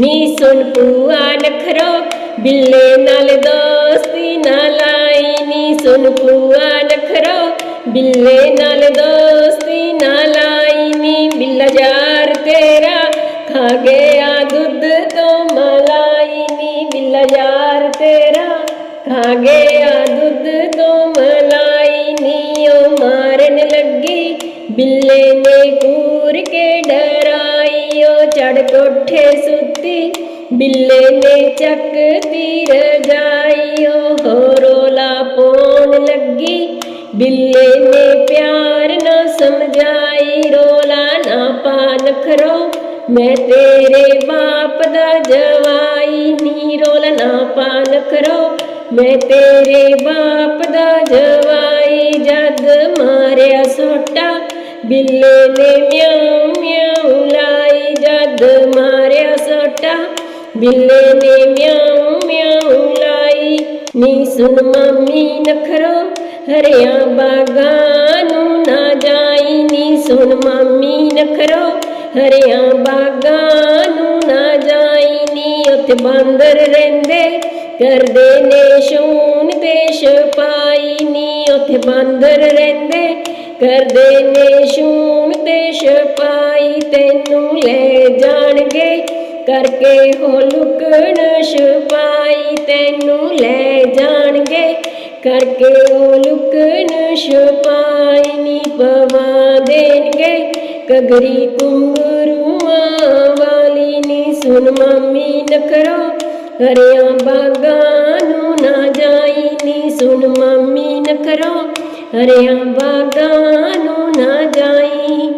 ਨੀ ਸੁਣ ਪੂਆ ਨਖਰੋ, ਬਿੱਲੇ ਨਾਲ ਦੋਸਤੀ ਨਾ ਲਾਈ। ਨੀ ਸੁਣ ਪੂਆ ਨਖਰੋ, ਬਿੱਲੇ ਨਾਲ ਦੋਸਤੀ ਨਾ ਲਾਈ। ਨੀ ਬਿੱਲਾ ਯਾਰ ਤੇਰਾ, ਖਾ ਗਿਆ ਦੁੱਧ ਤੋਂ ਮਲਾਈ। ਨੀ ਬਿੱਲਾ ਯਾਰ ਤੇਰਾ, ਖਾ ਗਿਆ ਦੁੱਧ ਤੋਂ ਮਲਾਈ। ਨੀ ਉਹ ਮਾਰਨ ਲੱਗੀ, ਬਿੱਲੇ ਨੇ ਕੂਰ ਕੇ ਡਰਾਈ ਚੜ ਕੋਠੇ ਸੁੱਤੀ, ਬਿੱਲੇ ਨੇ ਚੱਕਦੀ ਰਜਾਈ ਉਹ ਰੋਲਾ ਪਾਉਣ ਲੱਗੀ। ਬਿੱਲੇ ਨੇ ਪਿਆਰ ਨਾ ਸਮਝਾਈ, ਰੋਲਾ ਨਾ ਪਾ ਨਖਰੋ। ਮੈਂ ਤੇਰੇ ਬਾਪ ਦਾ ਜਵਾਈ ਨੀ, ਰੋਲਾ ਨਾ ਪਾ ਖਰੋ ਮੈਂ ਤੇਰੇ ਬਾਪ ਦਾ ਜਵਾਈ, ਜਦ ਮਾਰਿਆ ਸੋਟਾ। ਬਿੱਲੇ ਨੇ ਮਿਆਉ ਮਿਆਉ ਸੋਟਾ ਬਿੱਲੇ ਨੇ ਮਿਆਉ ਮਿਆਉ ਲਾਈ। ਨੀ ਸੁਣ ਮੰਮੀ ਨਖਰੋ, ਹਰਿਆ ਬਾਗਾਂ ਨੂੰ ਨਾ ਜਾਈ। ਨੀ ਸੁਣ ਮੰਮੀ ਨਖਰੋ, ਹਰਿਆ ਬਾਗਾਂ ਨੂੰ ਨਾ ਜਾਈ। ਨੀ ਉੱਥੇ ਬਾਂਦਰ ਰਹਿੰਦੇ, ਕਰਦੇ ਨੇ ਸ਼ੂਨ ਤੇ ਪਾਈ। ਨੀ ਉੱਥੇ ਬਾਂਦਰ ਰਹਿੰਦੇ, ਕਰਦੇ ਨੇ ਸ਼ੂਨ ਤੇ ਪਾਈ। ਤੈਨੂੰ ਲੈ ਜਾਣਗੇ ਕਰਕੇ ਹੋ ਲੁਕਣ ਛਪਾਈ ਤੈਨੂੰ ਲੈ ਜਾਣਗੇ। ਕਰਕੇ ਉਹ ਲੁਕਣ ਛਪਾਈ ਨੀ ਪਵਾ ਦੇਣਗੇ। ਕਗਰੀ ਕੁੰਗਰੂਆਂ ਵਾਲੀ ਨੀ ਸੁਣ ਮੰਮੀ ਨਖਰੋ। ਹਰਿਆ ਬਾਗਾਂ ਨੂੰ ਨਾ ਜਾਈ ਨੀ ਸੁਣ ਮੰਮੀ ਨਖਰੋ। ਹਰਿਆ ਬਾਗਾਂ ਨੂੰ ਨਾ ਜਾਈ।